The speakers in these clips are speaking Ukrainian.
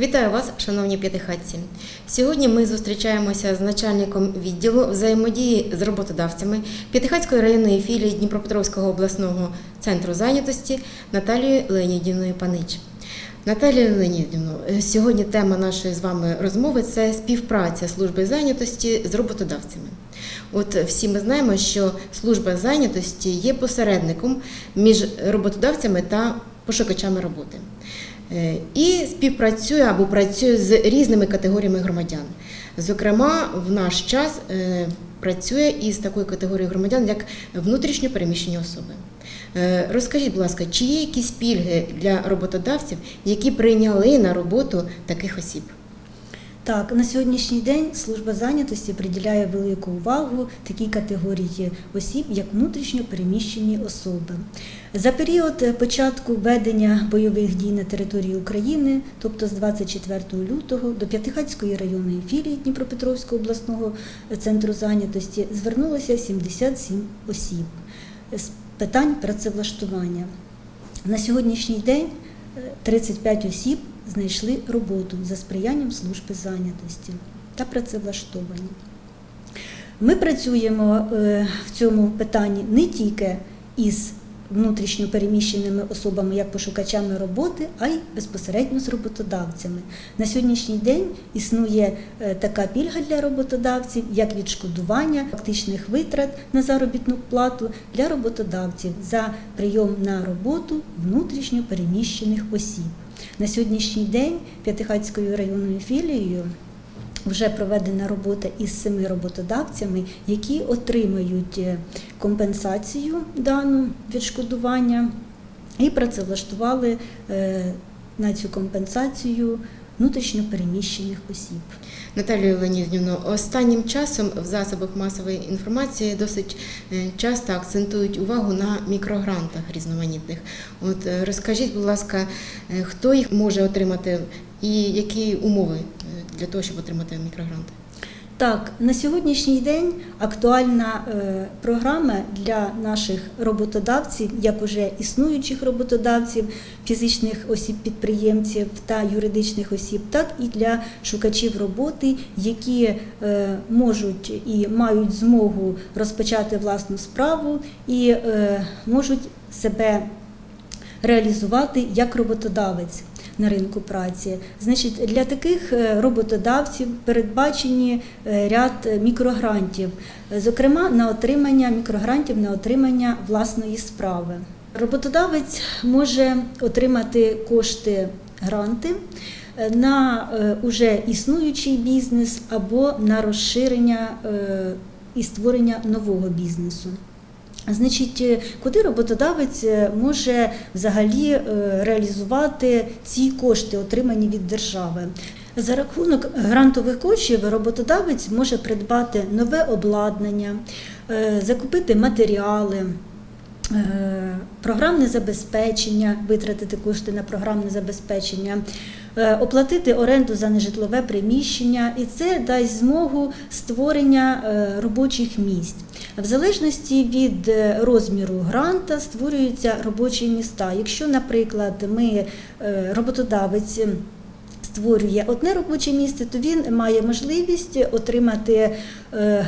Вітаю вас, шановні п'ятихатці. Сьогодні ми зустрічаємося з начальником відділу взаємодії з роботодавцями П'ятихатської районної філії Дніпропетровського обласного центру зайнятості Наталією Леонідівною Панич. Наталія Леонідівна, сьогодні тема нашої з вами розмови це співпраця служби зайнятості з роботодавцями. От всі ми знаємо, що служба зайнятості є посередником між роботодавцями та пошукачами роботи. Е, І співпрацює або працює з різними категоріями громадян. Зокрема, в наш час е, працює із такою категорією громадян, як внутрішньо переміщені особи. Е, Розкажіть, будь ласка, чи є якісь пільги для роботодавців, які прийняли на роботу таких осіб? Так, на сьогоднішній день служба зайнятості приділяє велику увагу такій категорії осіб, як внутрішньо переміщені особи. За період початку ведення бойових дій на території України, тобто з 24 лютого до П'ятихатської районної філії Дніпропетровського обласного центру зайнятості звернулося 77 осіб з питань працевлаштування. На сьогоднішній день е, 35 осіб знайшли роботу за сприянням служби зайнятості та працевлаштовані. Ми працюємо е, в цьому питанні не тільки із внутрішньо переміщеними особами як пошукачами роботи, а й безпосередньо з роботодавцями. На сьогоднішній день існує е, така пільга для роботодавців, як відшкодування фактичних витрат на заробітну плату для роботодавців за прийом на роботу внутрішньо переміщених осіб. На сьогоднішній день П'ятихатською районною філією вже проведена робота із семи роботодавцями, які отримають е, компенсацію дану відшкодування і працевлаштували е, на цю компенсацію внутрішньопереміщених осіб. Наталію Леонідівну, останнім часом в засобах масової інформації досить е, часто акцентують увагу на мікрогрантах різноманітних. От е, розкажіть, будь ласка, е, хто їх може отримати і які умови для того, щоб отримати мікрогранти? Так, на сьогоднішній день актуальна е, програма для наших роботодавців, як уже існуючих роботодавців, фізичних осіб-підприємців та юридичних осіб, так і для шукачів роботи, які е, можуть і мають змогу розпочати власну справу і е, можуть себе реалізувати як роботодавець на ринку праці. Значить, для таких е, роботодавців передбачені е, ряд мікрогрантів, е, зокрема на отримання мікрогрантів на отримання власної справи. Роботодавець може отримати кошти гранти на уже існуючий бізнес або на розширення і створення нового бізнесу. Значить, е, куди роботодавець е, може взагалі е, реалізувати ці кошти, отримані від держави? За рахунок грантових коштів роботодавець може придбати нове обладнання, закупити матеріали. Е, Програмне забезпечення, витратити кошти на програмне забезпечення, е, оплатити оренду за нежитлове приміщення, і це дасть змогу створення е, робочих місць. В залежності від розміру гранта створюються робочі міста. Якщо, наприклад, ми роботодавець створює одне робоче місце, то він має можливість отримати е,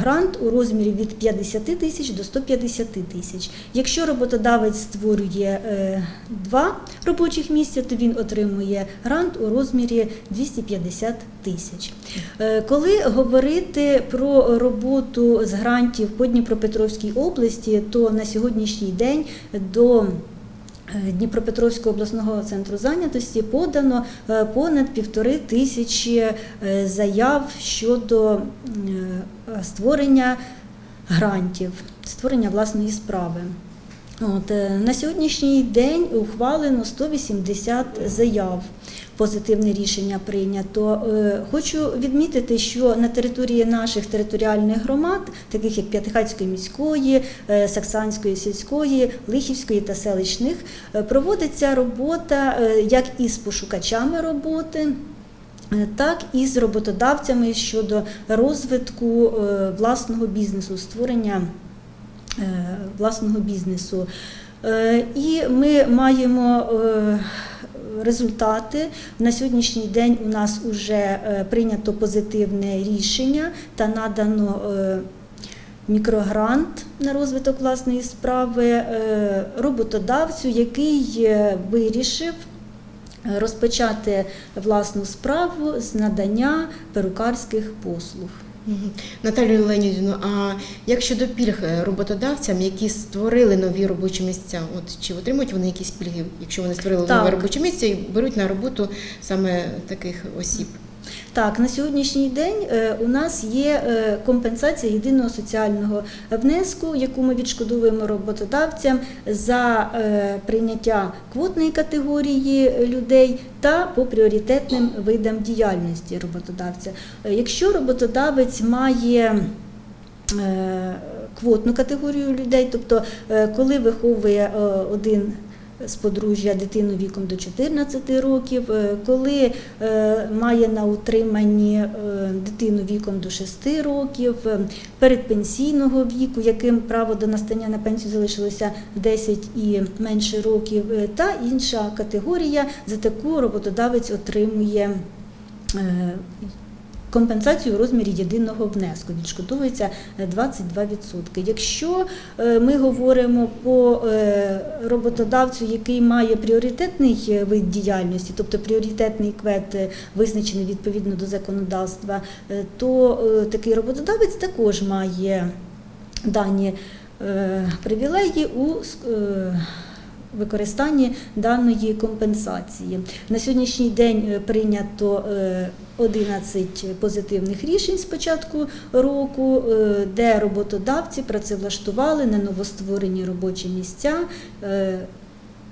грант у розмірі від 50 тисяч до 150 тисяч. Якщо роботодавець створює е, два робочих місця, то він отримує грант у розмірі 250 тисяч. Е, Коли говорити про роботу з грантів по Дніпропетровській області, то на сьогоднішній день до Дніпропетровського обласного центру зайнятості подано е, понад півтори тисячі е, заяв щодо е, створення грантів, створення власної справи. От, е, на сьогоднішній день ухвалено 180 заяв. Позитивне рішення прийнято. Е, Хочу відмітити, що на території наших територіальних громад, таких як П'ятихатської міської, е, Саксанської сільської, Лихівської та селищних, е, проводиться робота як із пошукачами роботи. Так і з роботодавцями щодо розвитку власного бізнесу, створення власного бізнесу. І ми маємо результати. На сьогоднішній день у нас вже прийнято позитивне рішення та надано е, мікрогрант на розвиток власної справи е, роботодавцю, який е, вирішив е, розпочати власну справу з надання перукарських послуг. Наталію Леонідівну, а як щодо пільг е, роботодавцям, які створили нові робочі місця, от чи отримують вони якісь пільги, якщо вони створили Так. нове робоче місце і беруть на роботу саме таких осіб? Так, на сьогоднішній день е, у нас є е, компенсація єдиного соціального внеску, яку ми відшкодовуємо роботодавцям за е, прийняття квотної категорії людей та по пріоритетним видам діяльності роботодавця. Якщо роботодавець має квотну категорію людей, тобто коли виховує один з подружжя дитину віком до 14 років, е, коли е, має на утриманні е, дитину віком до 6 років, передпенсійного віку, яким право до настання на пенсію залишилося 10 і менше років, та інша категорія, за таку роботодавець отримує. Е, Компенсацію у розмірі єдиного внеску відшкодовується е, 22%. Якщо е, ми говоримо по е, роботодавцю, який має пріоритетний е, вид діяльності, тобто пріоритетний квет е, визначений відповідно до законодавства, е, то е, такий роботодавець також має дані е, привілеї у е, використанні даної компенсації. На сьогоднішній день е, прийнято е, 11 позитивних рішень з початку року, е, де роботодавці працевлаштували на новостворені робочі місця е,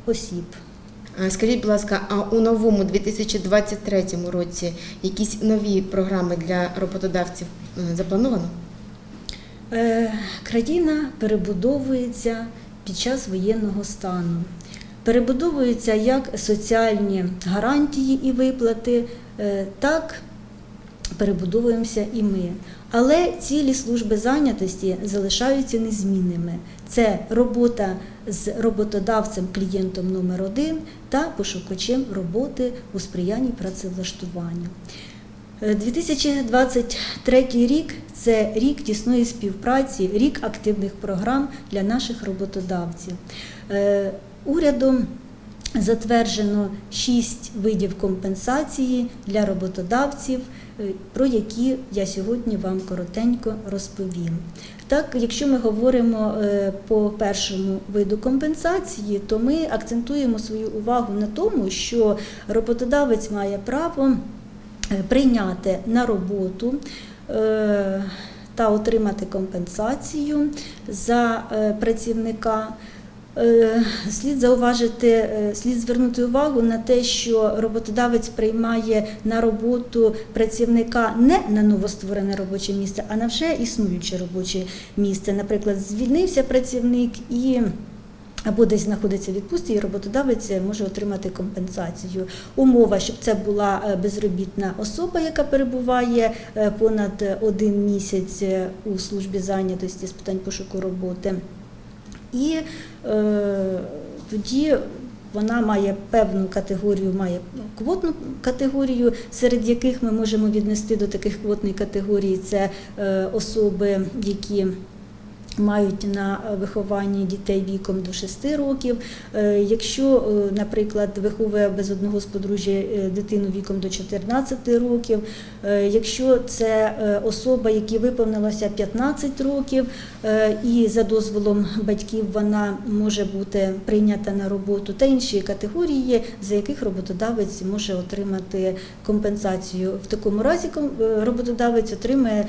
осіб. Скажіть, будь ласка, а у новому 2023 році якісь нові програми для роботодавців е, заплановано? Країна перебудовується під час воєнного стану. Перебудовуються як соціальні гарантії і виплати, так перебудовуємося і ми. Але цілі служби зайнятості залишаються незмінними. Це робота з роботодавцем, клієнтом номер один та пошукачем роботи у сприянні працевлаштуванню. Е, 2023 рік це рік тісної співпраці, рік активних програм для наших роботодавців. Е, Урядом затверджено шість видів компенсації для роботодавців, е, про які я сьогодні вам коротенько розповім. Так, якщо ми говоримо е, по першому виду компенсації, то ми акцентуємо свою увагу на тому, що роботодавець має право е, прийняти на роботу та отримати компенсацію за працівника. Е, Слід зауважити, е, слід звернути увагу на те, що роботодавець приймає на роботу працівника не на новостворене робоче місце, а на вже існуюче робоче місце. Наприклад, звільнився працівник і або десь знаходиться в відпустці, і роботодавець може отримати компенсацію. Умова, щоб це була е, безробітна особа, яка перебуває понад один місяць у службі зайнятості з питань пошуку роботи. І е, тоді вона має певну категорію, має квотну категорію, серед яких ми можемо віднести до таких квотних категорій це е, особи, які мають на вихованні дітей віком до 6 років. Е, Якщо, е, наприклад, виховує без одного з подружжя е, дитину віком до 14 років, якщо це особа, якій виповнилося 15 років, і за дозволом батьків вона може бути прийнята на роботу, та інші категорії, за яких роботодавець може отримати компенсацію. В такому разі роботодавець отримає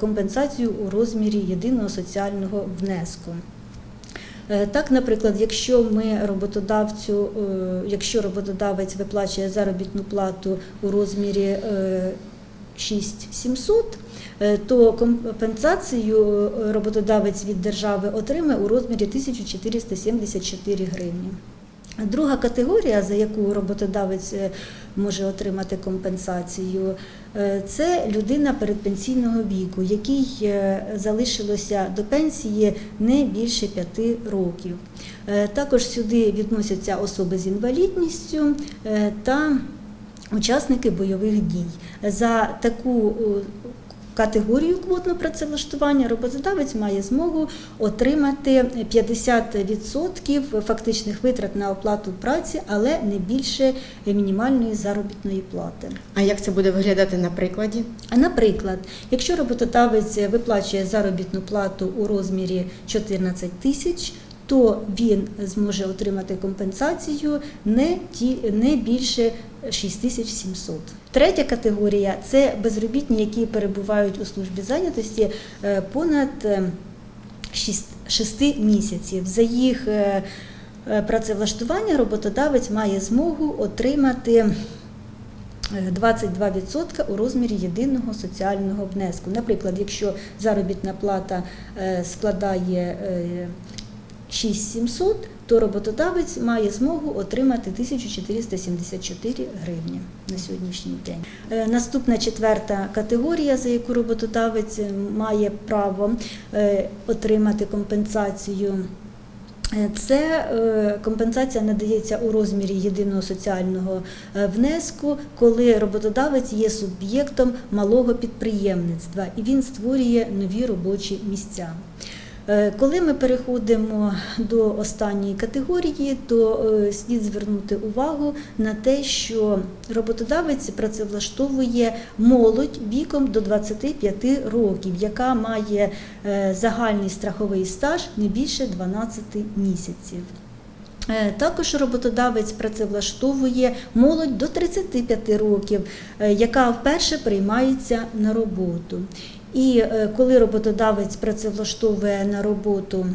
компенсацію у розмірі єдиного соціального внеску. Е, Так, наприклад, якщо ми роботодавцю, е, якщо роботодавець виплачує заробітну плату у розмірі е, 6700, е, то компенсацію роботодавець від держави отримає у розмірі 1474 гривні. Друга категорія, за яку роботодавець е, може отримати компенсацію, е, це людина передпенсійного віку, якій е, залишилося до пенсії не більше п'яти років. Також сюди відносяться особи з інвалідністю та учасники бойових дій. За таку категорію квотного працевлаштування роботодавець має змогу отримати 50% фактичних витрат на оплату праці, але не більше мінімальної заробітної плати. А як це буде виглядати на прикладі? А, Наприклад, якщо роботодавець виплачує заробітну плату у розмірі 14 тисяч, то він зможе отримати компенсацію не, ті, не більше 6700. Третя категорія це безробітні, які перебувають у службі зайнятості е, понад 6 місяців. За їх е, е, працевлаштування роботодавець має змогу отримати е, 22% у розмірі єдиного соціального внеску. Наприклад, якщо заробітна плата е, складає е, 6700, то роботодавець має змогу отримати 1474 гривні на сьогоднішній день. Е, Наступна четверта категорія, за яку роботодавець має право е, отримати компенсацію. Е, Це е, компенсація надається у розмірі єдиного соціального е, внеску, коли роботодавець є суб'єктом малого підприємництва і він створює нові робочі місця. Е, Коли ми переходимо до останньої категорії, то е, слід звернути увагу на те, що роботодавець працевлаштовує молодь віком до 25 років, яка має е, загальний страховий стаж не більше 12 місяців. Також роботодавець працевлаштовує молодь до 35 років, яка вперше приймається на роботу. І е, коли роботодавець працевлаштовує на роботу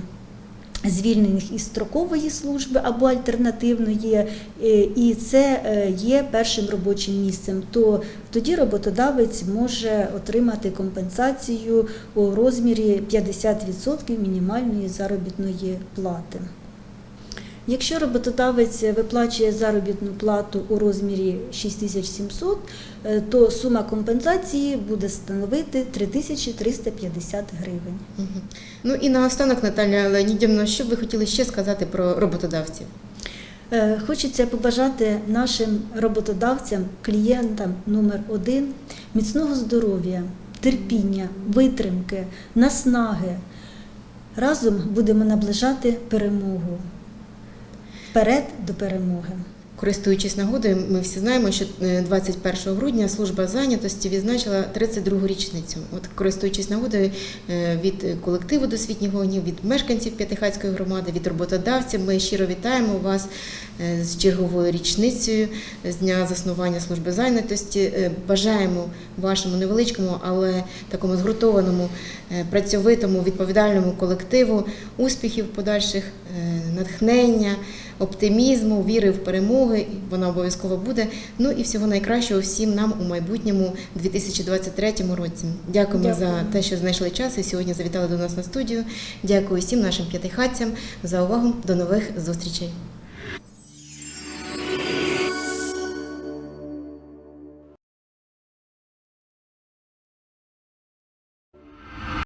звільнених із строкової служби або альтернативної, е, і це е, є першим робочим місцем, то тоді роботодавець може отримати компенсацію у розмірі 50% мінімальної заробітної плати. Якщо роботодавець виплачує заробітну плату у розмірі 6700, е, то сума компенсації буде становити 3350 гривень. Ну і наостанок, Наталя Леонідівна, що б ви хотіли ще сказати про роботодавців? Е, Хочеться побажати нашим роботодавцям, клієнтам номер один міцного здоров'я, терпіння, витримки, наснаги. Разом будемо наближати перемогу. Вперед до перемоги. Користуючись нагодою, ми всі знаємо, що е, 21 грудня служба зайнятості відзначила 32-гу річницю. От користуючись нагодою е, від колективу досвітніх вогнів, від мешканців П'ятихатської громади, від роботодавців, ми щиро вітаємо вас е, з черговою річницею з дня заснування служби зайнятості. Е, Бажаємо вашому невеличкому, але такому згуртованому, е, працьовитому, відповідальному колективу успіхів подальших, е, натхнення оптимізму, віри в перемоги. Вона обов'язково буде. Ну і всього найкращого всім нам у майбутньому 2023 році. Дякуємо Дякую. за те, що знайшли час і сьогодні завітали до нас на студію. Дякую всім нашим п'ятихатцям за увагу. До нових зустрічей.